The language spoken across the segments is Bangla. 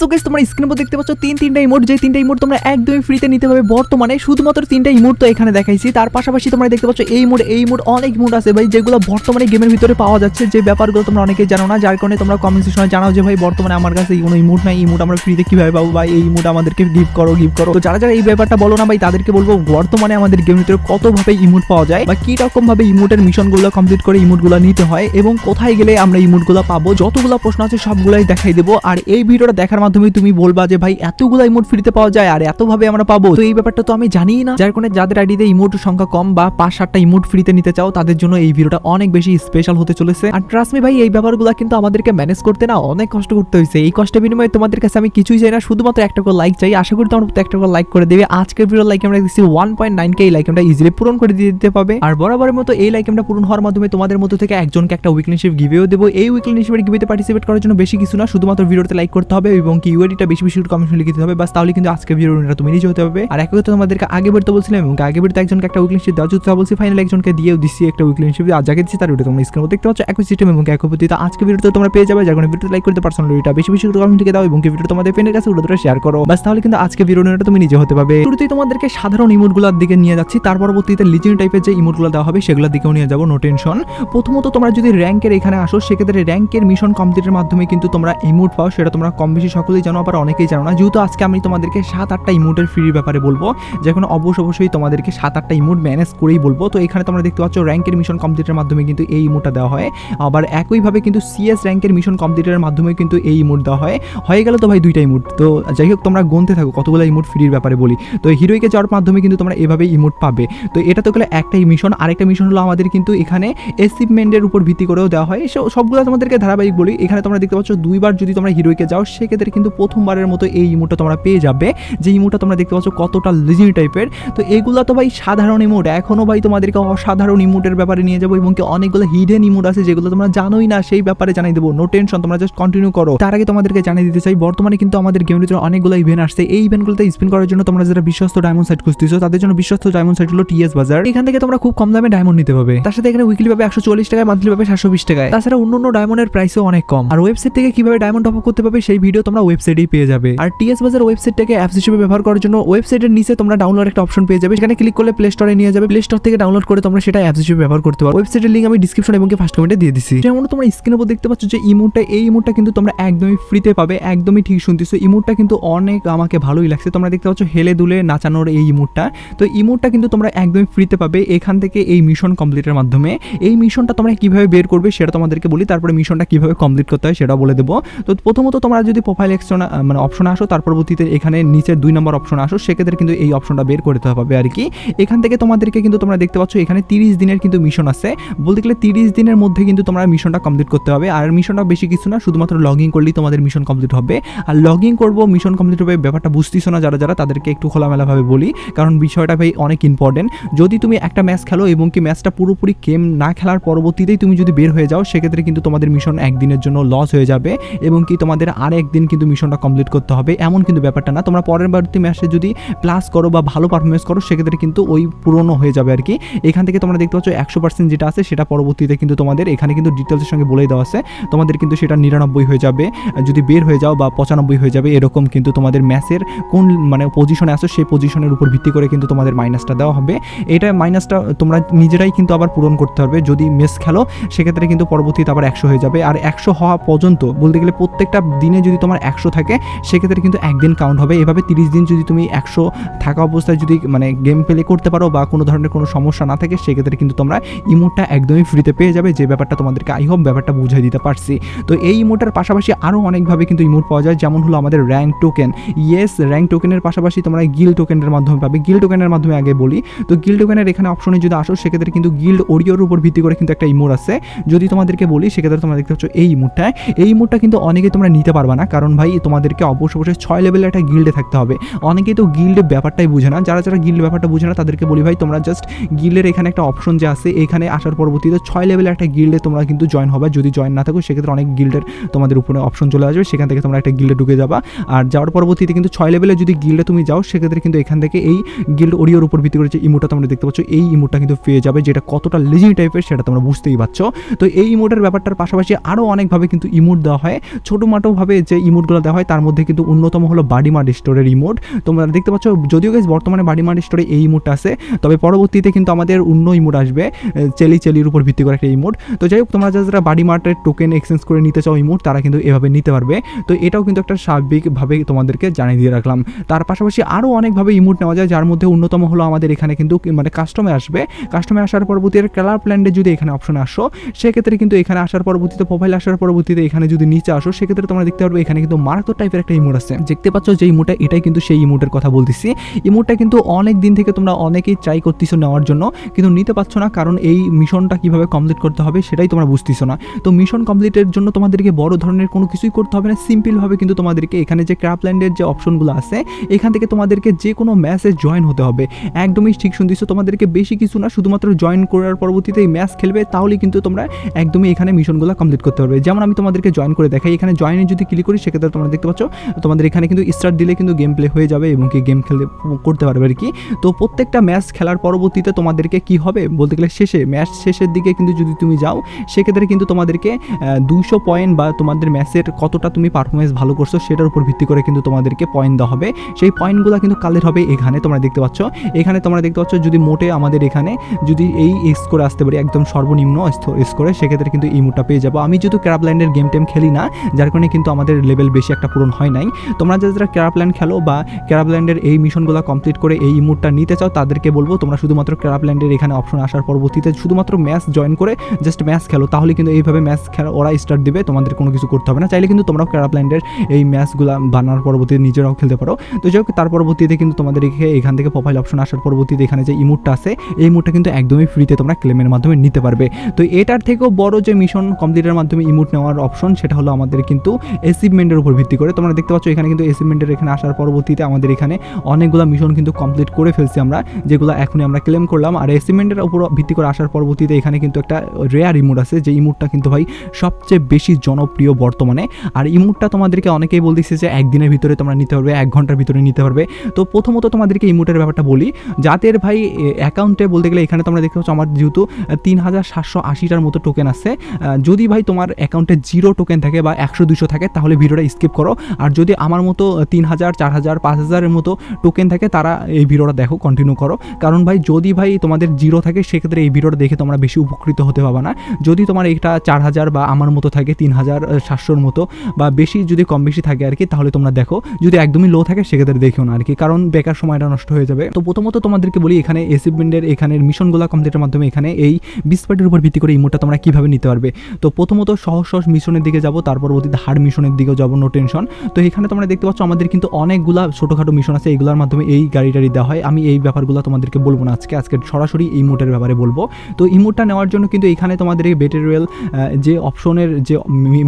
সো গাইস তোমরা স্ক্রিনের উপর দেখতে পাচ্ছ, তিন তিনটা ইমোট যে তিনটা ইমোট তোমরা একদমই ফ্রিতে নিতে পারবে বর্তমানে। শুধুমাত্র তিনটা ইমোট তো এখানে দেখাইছি। তার পাশাপাশি তোমরা দেখতে পাচ্ছ, এই মোড এই মোড অনেক ইমোট আছে ভাই, যেগুলো বর্তমানে গেমের ভিতরে পাওয়া যাচ্ছে। যে ব্যাপারগুলো তোমরা অনেকেই জানো না, যার কারণে তোমরা কমেন্ট সেকশনে জানাও যে ভাই, বর্তমানে আমার কাছে কোনো ইমোট নাই। ইমোট আমরা ফ্রিতে কীভাবে পাবো ভাই? এই ইমোট আমাদেরকে গিফট করো গিফট করো। তো যারা যারা এই ব্যাপারটা বলো না ভাই, তাদেরকে বলব, বর্তমানে আমাদের গেমের ভিতরে কতভাবে ইমোট পাওয়া যায় বা কি রকম ভাবে ইমোটের মিশনগুলো কমপ্লিট করে ইমোটগুলো নিতে হয় এবং কোথায় গেলে আমরা ইমোটগুলো পাবো? যতগুলো প্রশ্ন আছে সবগুলাই দেখাই দেবো। আর এই ভিডিওটা দেখার মাধ্যমে তুমি বলবা যে, ভাই, এতগুলো ইমোট ফ্রিতে পাওয়া যায় আর এতভাবে আমরা পাবো। তো এই ব্যাপারটা তো আমি জানি না। যার কারণে যাদের আইডিতে ইমোট সংখ্যা কম বা পাঁচ সাতটা ইমোট ফ্রিতে নিতে চাও, তাদের জন্য এই ভিডিওটা অনেক বেশি স্পেশাল হতে চলেছে। আর ট্রাস্ট মি ভাই, এই ব্যাপারগুলো কিন্তু আমাদেরকে ম্যানেজ করতে না অনেক কষ্ট করতে হয়েছে। এই কষ্টের বিনিময়ে তোমাদের কাছে আমি কিছুই চাই না, শুধুমাত্র একটা করে লাইক চাই। আশা করি তোমার একটা করে লাইক করে দেবে। আজকের ভিডিও লাইক আমরা দিচ্ছি ওয়ান পয়েন্ট নাইন কে এই লাইক আমরা ইজিলি পূরণ করে দিয়ে দিতে পাবে। আর বরাবরের মতো এই লাইক আমরা পূরণ হওয়ার মাধ্যমে তোমাদের মধ্যে থেকে একজনকে একটা উইকলিনশিপ গিভেও দেবো। এই উইকলিনশিপের গিভেতে পার্টিসিপেট করার জন্য বেশি কিছু না, শুধুমাত্র ভিডিওতে লাইক করতে হবে এবং কি ইউআইডিটা বেশি বেশি কমেন্ট লিখে দিতে হবে, বাস তাহলে কিন্তু আজকে ভিডিওটা তুমি নিজে হতে হবে আর একই কথা তোমাদেরকে আগে বেরতে বলছিলাম, এবং আগে বেরতে একজনকে একটা উইকলিনশিপ দেওয়া যদি বলছি ফাইনাল একজনকে দিয়েও দিচ্ছি একটা উইকলিনশিপ আর যাকে দিচ্ছি তার ভিডিও তোমরা স্ক্রিনে দেখতে পাচ্ছ, একই সিস্টেম এবং একই পদ্ধতিতে আজকে ভিডিওতে তোমরা পেয়ে যাবে, যার কারণে ভিডিওতে লাইক করতে পারছ এটা বেশি বেশি কমেন্ট লিখে দাও, এবং ভিডিও তোমাদের ফ্রেন্ডের কাছে উড়ে শেয়ার করো। বাস তাহলে কিন্তু আজকে ভিডিওটা তুমি নিজে হতে পারবে। শুরুতেই তোমাদেরকে সাধারণ ইমোটগুলোর দিকে নিয়ে যাচ্ছি, তার পরবর্তীতে লিজেন্ড টাইপের যে ইমোটগুলো দেওয়া হবে, সেগুলোর দিকেও নিয়ে যাব নো টেনশন প্রথমত তোমরা যদি র্যাঙ্কের এখানে আসো, সেক্ষেত্রে র্যাঙ্কের মিশন কমপ্লিটের মাধ্যমে কিন্তু তোমরা ইমোট পাও, সেটা তোমরা কম বেশি সকলেই জানো, আবার অনেকেই জানো না। যেহেতু আজকে আমি তোমাদেরকে সাত আটটা ইমোটের ফ্রির ব্যাপারে বলব, যেখানে অবশ্য অবশ্যই তোমাদেরকে সাত আটটা ইমোট ম্যানেজ করেই বলব। তো এখানে তোমরা দেখতে পাচ্ছ র্যাঙ্কের মিশন কমপ্লিটের মাধ্যমে কিন্তু এই ইমোটটা দেওয়া হয়। আবার একইভাবে কিন্তু সিএস র্যাঙ্কের মিশন কমপ্লিটের মাধ্যমে কিন্তু এই ইমোট দেওয়া হয়। হয়ে গেল তো ভাই দুইটা ইমোট তো যাই হোক, তোমরা গুনতে থাকো, কতগুলো ইমোট ফ্রির ব্যাপারে বলি। তো হিরোইকে যাওয়ার মাধ্যমে কিন্তু তোমরা এভাবে ইমোট পাবে। তো এটা তো গেলে একটাই মিশন আরেকটা মিশন হলো আমাদের কিন্তু এখানে অ্যাচিভমেন্টের উপর ভিত্তি করেও দেওয়া হয়। সবগুলো তোমাদেরকে ধারাবাহিক বলি। এখানে তোমরা দেখতে পাচ্ছ, দুইবার যদি তোমরা হিরোইকে যাও, সেক্ষেত্রে কিন্তু প্রথমবারের মতো এই ইমোটটা তোমরা পেয়ে যাবে। যে ইমোটটা তোমরা দেখতে পাচ্ছ কতটা লিজিনি টাইপের। তো এইগুলো তো ভাই সাধারণ ইমোট। এখনও ভাই তোমাদেরকে অসাধারণ ইমোটের ব্যাপারে নিয়ে যাব এবং কি অনেকগুলো হিডেন ইমোট আছে যেগুলো তোমরা জানোই না, সেই ব্যাপারে জানিয়ে দেবো। নো টেনশন তোমরা জাস্ট কন্টিনিউ করো। তার আগে তোমাদেরকে জানিয়ে দিতে চাই, বর্তমানে কিন্তু আমাদের গেমের ভিতরে অনেকগুলো ইভেন্ট আসছে। এই ইভেন্টগুলোতে স্পিন করার জন্য তোমরা যারা বিশ্বস্ত ডায়মন্ড সাইট খুঁজতেছো, তাদের জন্য বিশ্বস্ত ডায়মন্ড সাইট হলো টিএস বাজার এখান থেকে তোমরা খুব কম দামে ডায়মন্ড নিতে পারবে। তার সাথে এখানে উইকলি পাবে একশো চল্লিশ টাকায় মান্থলি পাবে সাতশো বিশ টাকায়। তাছাড়া অন্য অন্য ডায়মন্ডের প্রাইসও অনেক কম। আর ওয়েবসাইট থেকে কীভাবে ডায়মন্ড টপ করতে পারবে, সেই ভিডিও তোমরা ওয়েবসাইটেই পেয়ে যাবে। আর টিএস বাজার ওয়েবসাইটটাকে অ্যাপস হিসেবে ব্যবহার করার জন্য ওয়েবসাইটের নিচে তোমরা ডাউনলোড একটা অপশন পেয়ে যাবে। সেখানে ক্লিক করলে প্লে স্টোরে নিয়ে যাবে। প্লে স্টোর থেকে ডাউনলোড করে তোমরা সেটা অ্যাপস হিসেবে ব্যবহার করতে পারো। ওয়েবসাইটের লিঙ্ক আমি ডিসক্রিপশন এবং ফার্স্ট কমেন্টে দিয়ে দিচ্ছি যেমন তোমরা স্ক্রিনের উপর দেখতে পাচ্ছ যে ইমোটটা এই ইমোটটা কিন্তু তোমরা একদমই ফ্রিতে পাবে। একদমই ঠিক শুনতেছো। ইমোটটা কিন্তু অনেক আমাকে ভালোই লাগছে। তোমরা দেখতে পাচ্ছ হেলে দুলে নাচানোর এই ইমোটটা তো ইমোটটা কিন্তু তোমরা একদমই ফ্রিতে পাবে এখান থেকে এই মিশন কমপ্লিটের মাধ্যমে। এই মিশনটা তোমরা কীভাবে বের করবে সেটা তোমাদেরকে বলি। তারপরে মিশনটা কীভাবে কমপ্লিট করতে হয় সেটা বলে দেবো। তো প্রথমত তোমরা যদি প্রোফাইল এক্সট্রা মানে অপশন আসো, তার পরবর্তীতে এখানে নিচের দুই নম্বর অপশন আসো, সেক্ষেত্রে কিন্তু এই অপশনটা বের করতে হবে আর কি। এখান থেকে তোমাদেরকে কিন্তু তোমরা দেখতে পাচ্ছ, এখানে তিরিশ দিনের কিন্তু মিশন আছে। বলতে গেলে তিরিশ দিনের মধ্যে কিন্তু তোমরা মিশনটা কমপ্লিট করতে হবে। আর মিশনটা বেশি কিছু না, শুধুমাত্র লগ ইন করলেই তোমাদের মিশন কমপ্লিট হবে। আর লগ ইন করব মিশন কমপ্লিট হবে, ব্যাপারটা বুঝতেছো না যারা যারা, তাদেরকে একটু খোলামেলাভাবে বলি। কারণ বিষয়টা ভাই অনেক ইম্পর্টেন্ট যদি তুমি একটা ম্যাচ খেলো এবং কি ম্যাচটা পুরোপুরি গেম না খেলার পরবর্তীতেই তুমি যদি বের হয়ে যাও, সেক্ষেত্রে কিন্তু তোমাদের মিশন একদিনের জন্য লস হয়ে যাবে। এবং কি তোমাদের আর একদিন কিন্তু মিশনটা কমপ্লিট করতে হবে, এমন কিন্তু ব্যাপারটা না। তোমরা পরের বারতি ম্যাচে যদি প্লাস করো বা ভালো পারফরমেন্স করো, সেক্ষেত্রে কিন্তু ওই পুরনো হয়ে যাবে আর কি এখান থেকে তোমরা দেখতে পাচ্ছ একশো পার্সেন্ট যেটা আছে, সেটা পরবর্তীতে কিন্তু তোমাদের, এখানে কিন্তু ডিটেলসের সঙ্গে বলে দেওয়া আছে, তোমাদের কিন্তু সেটা নিরানব্বই হয়ে যাবে। যদি বের হয়ে যাও বা পঁচানব্বই হয়ে যাবে, এরকম কিন্তু তোমাদের ম্যাচের কোন মানে পজিশনে আসো সেই পজিশনের উপর ভিত্তি করে কিন্তু তোমাদের মাইনাসটা দেওয়া হবে। এটা মাইনাসটা তোমরা নিজেরাই কিন্তু আবার পূরণ করতে পারবে যদি মেস খেলো, সেক্ষেত্রে কিন্তু পরবর্তীতে আবার একশো হয়ে যাবে। আর একশো হওয়া পর্যন্ত, বলতে গেলে প্রত্যেকটা দিনে যদি তোমার একশো থাকে, সেক্ষেত্রে কিন্তু একদিন কাউন্ট হবে। এভাবে তিরিশ দিন যদি তুমি একশো থাকা অবস্থায় যদি মানে গেম প্লে করতে পারো বা কোনো ধরনের কোনো সমস্যা না থাকে, সেক্ষেত্রে কিন্তু তোমরা ইমোটটা একদমই ফ্রিতে পেয়ে যাবে, যে ব্যাপারটা তোমাদেরকে আই হোপ ব্যাপারটা বুঝিয়ে দিতে পারছি। তো এই ইমোটার পাশাপাশি আরও অনেকভাবে কিন্তু ইমোট পাওয়া যায়, যেমন হলো আমাদের র্যাঙ্ক টোকেন ইয়েস র্যাঙ্ক টোকেনের পাশাপাশি তোমরা গিল টোকেনের মাধ্যমে পাবে। গিল টোকেনের মাধ্যমে আগে বলি, তো গিল টোকেনের এখানে অপশনে যদি আসো, সেক্ষেত্রে কিন্তু গিল্ড ওরিওর উপর ভিত্তি করে কিন্তু একটা ইমোট আছে। যদি তোমাদেরকে বলি, সেক্ষেত্রে তোমরা দেখতে পাচ্ছ এই ইমোটটা এই ইমোটটা কিন্তু অনেকে তোমরা নিতে পারবা না, কারণ ভাই, তোমাদেরকে অবশ্য অবশ্যই ছয় লেভেলের একটা গিল্ডে থাকতে হবে। অনেকেই তো গিল্ডের ব্যাপারটাই বুঝে না। যারা যারা গিল্ড ব্যাপারটা বুঝে না, তাদেরকে বলি ভাই, তোমরা জাস্ট গিল্ডের এখানে একটা অপশন যে আছে, এখানে আসার পরবর্তীতে ছয় লেভেলের একটা গিল্ডে তোমরা কিন্তু জয়েন হবে। যদি জয়েন না থাকো, সেক্ষেত্রে অনেক গিল্ডের তোমাদের উপরে অপশন চলে আসবে। সেখান থেকে তোমরা একটা গিল্ডে ঢুকে যাবা। আর যাওয়ার পরবর্তীতে কিন্তু ছয় লেভেলে যদি গিল্ডে তুমি যাও, সেক্ষেত্রে কিন্তু এখান থেকে এই গিল্ড ওরিওর উপর ভিত্তি করে যে ইমোটা তোমরা দেখতে পাচ্ছ, এই ইমোটটা কিন্তু পেয়ে যাবে, যেটা কতটা লেজিং টাইপের সেটা তোমরা বুঝতেই পারছ। তো এই ইমোটের ব্যাপারটার পাশাপাশি আরও অনেকভাবে কিন্তু ইমোট দেওয়া হয়। ছোটো মাটোভাবে যে ইমোটগুলো ইমোটগুলো দেওয়া হয়, তার মধ্যে কিন্তু অন্যতম হলো বাডি মার্ট স্টোরের ইমোট তোমরা দেখতে পাচ্ছ, যদিও গেছ বর্তমানে বাডি মার্ট স্টোরে এই ইমোটটা আছে, তবে পরবর্তীতে কিন্তু আমাদের অন্য ইমোট আসবে চেলি চেলির উপর ভিত্তি করে একটা ইমোট তো যাই হোক, তোমরা যারা যারা বাডি মার্টের টোকেন এক্সচেঞ্জ করে নিতে চাও ইমোট তারা কিন্তু এভাবে নিতে পারবে। তো এটাও কিন্তু একটা স্বাভাবিকভাবে তোমাদেরকে জানিয়ে দিয়ে রাখলাম। তার পাশাপাশি আরও অনেকভাবে ইমোট নেওয়া যায়, যার মধ্যে অন্যতম হলো আমাদের এখানে কিন্তু মানে কাস্টমে আসবে। কাস্টমে আসার পরবর্তীতে কালার প্ল্যান্ডে যদি এখানে অপশন আসো, সেক্ষেত্রে কিন্তু এখানে আসার পরবর্তীতে প্রোফাইল আসার পরবর্তীতে এখানে যদি নিচে আসো, সেক্ষেত্রে তোমরা দেখতে পারবে এখানে কিন্তু মারাত্মক টাইপের একটা ইমোট আছে। দেখতে পাচ্ছ যে ইমোটা এটাই কিন্তু সেই ইমোটের কথা বলতেছি। ইমোটটা কিন্তু অনেক দিন থেকে তোমরা অনেকেই ট্রাই করতেছো নেওয়ার জন্য, কিন্তু নিতে পারছ না, কারণ এই মিশনটা কীভাবে কমপ্লিট করতে হবে সেটাই তোমরা বুঝতেছো না। তো মিশন কমপ্লিটের জন্য তোমাদেরকে বড় ধরনের কোনো কিছুই করতে হবে না। সিম্পলভাবে কিন্তু তোমাদেরকে এখানে যে ক্র্যাপল্যান্ডের যে অপশনগুলো আছে, এখান থেকে তোমাদেরকে যে কোনো ম্যাচে জয়েন হতে হবে। একদমই ঠিক শুনতেছো, তোমাদেরকে বেশি কিছু না, শুধুমাত্র জয়েন করার পরবর্তীতে এই ম্যাচ খেলবে তাহলে কিন্তু তোমরা একদমই এখানে মিশনগুলো কমপ্লিট করতে পারবে। যেমন আমি তোমাদেরকে জয়েন করে দেখাই, এখানে জয়েনে যদি ক্লিক করি, সেক্ষেত্রে তোমরা দেখতে পাচ্ছ। তোমাদের এখানে কিন্তু স্টার্ট দিলে কিন্তু গেম প্লে হয়ে যাবে এবং কি গেম খেলতে করতে পারবে আর কি। তো প্রত্যেকটা ম্যাচ খেলার পরবর্তীতে তোমাদেরকে কি হবে বলতে গেলে শেষে ম্যাচ শেষের দিকে কিন্তু যদি তুমি যাও, সেক্ষেত্রে কিন্তু তোমাদেরকে দুইশো পয়েন্ট বা তোমাদের ম্যাচের কতটা তুমি পারফরমেন্স ভালো করছ সেটার উপর ভিত্তি করে কিন্তু তোমাদেরকে পয়েন্ট দেওয়া হবে। সেই পয়েন্টগুলো কিন্তু কালের হবে এখানে তোমরা দেখতে পাচ্ছ। এখানে তোমরা দেখতে পাচ্ছ যদি মোটে আমাদের এখানে যদি এই স্কোরে আসতে পারি, একদম সর্বনিম্ন স্কোরে সেক্ষেত্রে কিন্তু ইমোটটা পেয়ে যাব। আমি যেহেতু ক্যারাপল্যান্ডের গেম টেম খেলি না, যার কারণে কিন্তু আমাদের লেভেল বেশি একটা পূরণ হয় নাই। তোমরা যারা যারা ক্যারাপল্যান্ড খেলো বা ক্যারাপল্যান্ডের এই মিশনগুলো কমপ্লিট করে এই ইমোটটা নিতে চাও, তাদেরকে বলব, তোমরা শুধুমাত্র ক্যারাপল্যান্ডের এখানে অপশন আসার পরবর্তীতে শুধুমাত্র ম্যাচ জয়েন করে জাস্ট ম্যাচ খেলো। তাহলে কিন্তু এইভাবে ম্যাচ খেলা ওরা স্টার্ট দিবে, তোমাদের কোনো কিছু করতে হবে না। চাইলে কিন্তু তোমরাও ক্যারাপল্যান্ডের এই ম্যাচগুলো বানানোর পরবর্তীতে নিজেরাও খেলতে পারো। তো যাই হোক, তার পরবর্তীতে কিন্তু তোমাদের এখে- এখান থেকে প্রোফাইল অপশন আসার পরবর্তীতে এখানে যে ইমোটটা আছে, এই ইমোটটা কিন্তু একদমই ফ্রিতে তোমরা ক্লেমের মাধ্যমে নিতে পারবে। তো এটার থেকেও বড় যে মিশন কমপ্লিটের মাধ্যমে ইমোট নেওয়ার অপশন সেটা হলো আমাদের কিন্তু অ্যাচিভমেন্টের উপর ভিত্তি করে। তোমরা দেখতে পাচ্ছ এখানে কিন্তু অ্যাচিভমেন্টের এখানে আসার পরবর্তীতে আমাদের এখানে অনেকগুলো মিশন কিন্তু কমপ্লিট করে ফেলছি আমরা, যেগুলো এখনই আমরা ক্লেম করলাম। আর অ্যাচিভমেন্টের উপর ভিত্তি করে আসার পরবর্তীতে এখানে কিন্তু একটা রেয়ার ইমোট আছে, যে ইমোটটা কিন্তু ভাই সবচেয়ে বেশি জনপ্রিয় বর্তমানে। আর ইমোটটা তোমাদেরকে অনেকেই বলতেছে যে একদিনের ভিতরে তোমরা নিতে পারবে, এক ঘণ্টার ভিতরে নিতে পারবে। তো প্রথমত তোমাদেরকে ইমোটের ব্যাপারটা বলি যাদের ভাই অ্যাকাউন্টে বলতে গেলে এখানে তোমরা দেখতে পাচ্ছ আমার যেহেতু তিন হাজার সাতশো আশিটার মতো টোকেন আছে। যদি ভাই তোমার অ্যাকাউন্টে জিরো টোকেন থাকে বা একশো দুশো থাকে, তাহলে ভিডিওটা স্কিপ করো। আর যদি আমার মতো তিন হাজার, চার হাজার, পাঁচ হাজারের মতো টোকেন থাকে, তারা এই ভিডিওটা দেখো কন্টিনিউ করো। কারণ ভাই, যদি ভাই তোমাদের জিরো থাকে, সেক্ষেত্রে এই ভিডিওটা দেখে তোমরা বেশি উপকৃত হতে পারবে না। যদি তোমার এটা চার হাজার বা আমার মতো থাকে, তিন হাজার সাতশোর মতো, বা বেশি যদি কম বেশি থাকে আর কি, তাহলে তোমরা দেখো। যদি একদমই লো থাকে, সেক্ষেত্রে দেখো না আর কি, কারণ বেকার সময়টা নষ্ট হয়ে যাবে। তো প্রথমত তোমাদেরকে বলি, এখানে এসিভমেন্টের এখানের মিশনগুলো কমপ্লিটের মাধ্যমে এখানে এই বিশ পার্টির উপর ভিত্তি করে ইমোটটা তোমরা কীভাবে নিতে পারবে। তো প্রথমত সহজ সহজ মিশনের দিকে যাব তার পরবর্তীতে হার্ড মিশনের দিকেও যাব নো টেনশন। তো এখানে তোমরা দেখতে পাচ্ছ আমাদের কিন্তু অনেকগুলা ছোটোখাটো মিশন আছে। এইগুলোর মাধ্যমে এই গাড়ি টাড়ি দেওয়া হয়। আমি এই ব্যাপারগুলো তোমাদেরকে বলব না আজকে। আজকে সরাসরি ইমোটের ব্যাপারে বলব। তো ইমোটটা নেওয়ার জন্য কিন্তু এখানে তোমাদের এই বেটেরিয়াল যে অপশনের যে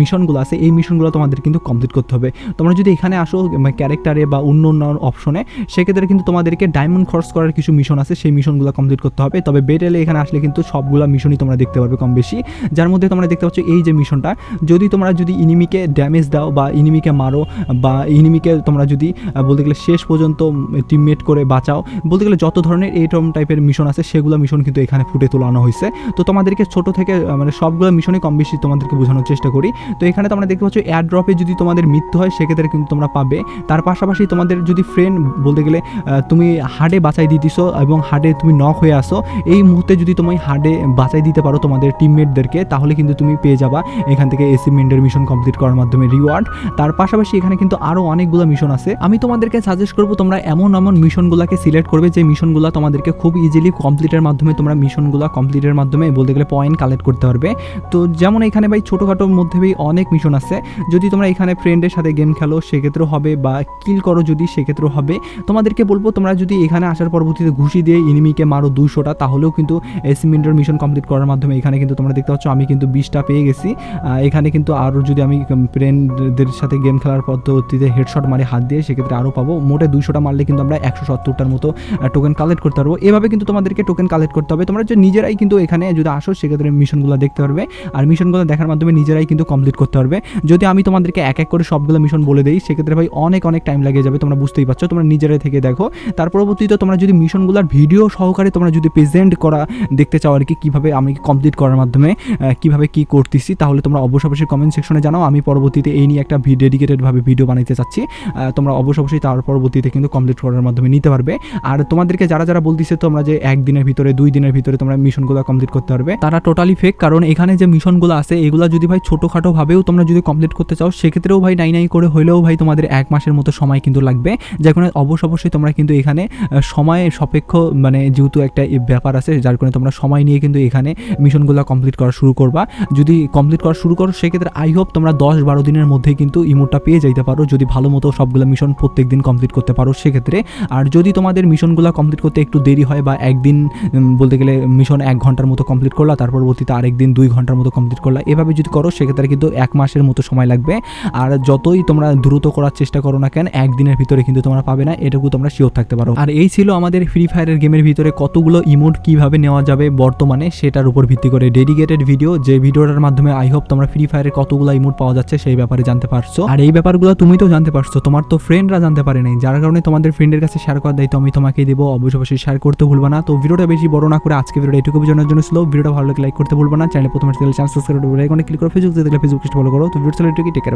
মিশনগুলো আছে, এই মিশনগুলো তোমাদের কিন্তু কমপ্লিট করতে হবে। তোমরা যদি এখানে আসো ক্যারেক্টারে বা অন্য অন্য অপশনে সেক্ষেত্রে কিন্তু তোমাদেরকে ডায়মন্ড খরচ করার কিছু মিশন আছে। সেই মিশনগুলো কমপ্লিট করতে হবে। তবে বেটেলে এখানে আসলে কিন্তু সবগুলো মিশনই তোমরা দেখতে পারবে কম বেশি। যার মধ্যে তোমরা দেখতে পাচ্ছ এই যে মিশনটা যদি তোমরা যদি ইনিমিকে ড্যামেজ দাও বা ইনিমিকে মারো বা ইনিমিকে তোমরা যদি বলতে গেলে শেষ পর্যন্ত টিমমেট করে বাঁচাও, বলতে গেলে যত ধরনের এইরকম টাইপের মিশন আছে, সেগুলো মিশন কিন্তু এখানে ফুটে তোলানো হয়েছে। তো তোমাদেরকে ছোট থেকে মানে সবগুলো মিশনই কম বেশি তোমাদেরকে বোঝানোর চেষ্টা করি। তো এখানে তোমরা দেখতে পাচ্ছ এয়ার ড্রপে যদি তোমাদের মৃত্যু হয়, সেক্ষেত্রে কিন্তু তোমরা পাবে। তার পাশাপাশি তোমাদের যদি ফ্রেন্ড বলতে গেলে তুমি হার্ডে বাঁচাই দিতেছো এবং হার্ডে তুমি নক হয়ে আসো, এই মুহূর্তে যদি তুমি হার্ডে বাঁচাই দিতে পারো তোমাদের টিমমেটদেরকে তাহলে কিন্তু তুমি পেয়ে যাবা এখান থেকে এসিভমেন্টের মিশন কমপ্লিট করার মাধ্যমে রিওয়ার্ড তার পাশাপাশি এখানে কিন্তু আরও অনেকগুলো মিশন আছে। আমি তোমাদেরকে সাজেস্ট করব তোমরা এমন এমন মিশনগুলোকে সিলেক্ট করবে, যে মিশনগুলো তোমাদেরকে খুব ইজিলি কমপ্লিটের মাধ্যমে তোমরা মিশনগুলো কমপ্লিটের মাধ্যমে বলতে গেলে পয়েন্ট কালেক্ট করতে পারবে। তো যেমন এখানে ভাই ছোটোখাটোর মধ্যে ভাই অনেক মিশন আছে। যদি তোমরা এখানে ফ্রেন্ডের সাথে গেম খেলো, সেক্ষেত্রেও হবে বা কিল করো যদি, সেক্ষেত্রেও হবে। তোমাদেরকে বলব, তোমরা যদি এখানে আসার পরবর্তীতে ঘুষি দিয়ে ইনিমিকে মারো দুশোটা তাহলেও কিন্তু এসিমেন্টের মিশন কমপ্লিট করার মাধ্যমে এখানে কিন্তু তোমরা দেখতে পাচ্ছ, আমি কিন্তু বিশটা পেয়ে গেছি। এখানে কিন্তু আরও যদি আমি ফ্রেন্ডদের সাথে গেম খেলার পদ্ধতিতে হেডশট মারে, হাত দিয়ে, সেক্ষেত্রে আরও পাবো। মোটে দুশোটা মারলে কিন্তু আমরা একশো সত্তরটার মতো টোকেন কালেক্ট করতে পারব। এভাবে কিন্তু তোমাদেরকে টোকেন কালেক্ট করতে হবে। তোমরা যে নিজেরাই কিন্তু এখানে যদি আসো, সেক্ষেত্রে মিশনগুলো দেখতে পারবে। আর মিশনগুলো দেখার মাধ্যমে নিজেরাই কিন্তু কমপ্লিট করতে পারবে। যদি আমি তোমাদেরকে এক এক করে সবগুলো মিশন বলে দিই, সেক্ষেত্রে ভাই অনেক অনেক টাইম লেগে যাবে। তোমরা বুঝতেই পারছ, তোমরা নিজেরাই থেকে দেখো। তার পরবর্তীতে তোমরা যদি মিশনগুলোর ভিডিও সহকারে তোমরা যদি প্রেজেন্ট করা দেখতে চাও আর কি, কীভাবে আমি কমপ্লিট করার মাধ্যমে কীভাবে কি করতেছি, তাহলে তোমরা অবশ্যই অবশ্যই কমেন্ট সেকশনে জানাও। আমি পরবর্তীতে এই নিয়ে একটা ডেডিকেটেডভাবে ভিডিও বানাইতে চাচ্ছি। তোমরা অবশ্যই অবশ্যই তার পরবর্তীতে কিন্তু কমপ্লিট করার মাধ্যমে নিতে পারবে। আর তোমাদেরকে যারা যারা বলতেছে তোমরা যে একদিনের ভিতরে, দুই দিনের ভিতরে তোমরা মিশনগুলো কমপ্লিট করতে পারবে, তারা টোটালি ফেক কারণ এখানে যে মিশনগুলো আছে, এগুলো যদি ভাই ছোটোখাটোভাবেও তোমরা যদি কমপ্লিট করতে চাও, সেক্ষেত্রেও ভাই নাই নাই করে হলেও ভাই তোমাদের এক মাসের মতো সময় কিন্তু লাগবে। যার কারণে অবশ্য অবশ্যই তোমরা কিন্তু এখানে সময় সাপেক্ষ মানে যেহেতু একটা ব্যাপার আছে, যার কারণে তোমরা সময় নিয়ে কিন্তু এখানে মিশনগুলো কমপ্লিট করা শুরু করবা। যদি কমপ্লিট করা শুরু করো, সেক্ষেত্রে আই হোপ তোমরা দশ বারো দিনের মধ্যেই কিন্তু ইমোটটা পেয়ে যাইতে পারো। যদি ভালো মতো সবগুলো মিশন প্রত্যেক দিন কমপ্লিট করতে পারো, সেক্ষেত্রে আর যদি তোমাদের মিশনগুলো কমপ্লিট করতে একটু দেরি হয় বা একদিন বলতে গেলে মিশন এক ঘণ্টার মতো কমপ্লিট করলা তার পরবর্তীতে আরেক দিন দুই ঘণ্টার মতো কমপ্লিট করলা, এভাবে যদি করো, সেক্ষেত্রে কিন্তু এক মাসের মতো সময় লাগবে। আর যতই তোমরা দ্রুত করার চেষ্টা করো না কেন, একদিনের ভিতরে কিন্তু তোমরা পাবে না, এটুকু তোমরা শিওর থাকতে পারো। আর এই ছিল আমাদের ফ্রি ফায়ারের গেমের ভিতরে কতগুলো ইমোট কীভাবে নেওয়া যাবে বর্তমানে, সেটার উপর ভিত্তি করে ডেডিকেটেড ভিডিও যে ভিডিওটার মাধ্যমে আই হোপ তোমরা ফ্রি ফায়ারের কতগুলো ইমোট পাওয়া যাচ্ছে, সেই ব্যাপারে জানতে পারছ? আর এই ব্যাপারগুলো তুমি তো জানতে পারছ, তোমার তো ফ্রেন্ডরা জানতে পারে নাই। যার কারণে তোমাদের ফ্রেন্ডের কাছে শেয়ার করার দায়িত্ব আমি তোমাকেই দেবো। অবশ্যই অবশ্যই শেয়ার করতে ভুলবা না। তো ভিডিওটা বেশি বড় না করে আজকে ভিডিওটা এটুকু বোঝানোর জন্য ছিল ভিডিওটা ভালো লাগে লাইক করতে ভুলবো না। চ্যানেল প্রথমে চ্যানেল সাবস্ক্রাইব করে ক্লিক করে। ফেসবুক দেখলে ফেসবুক ফলো করো। তো ভিডিও চ্যানেল টেক কেয়ার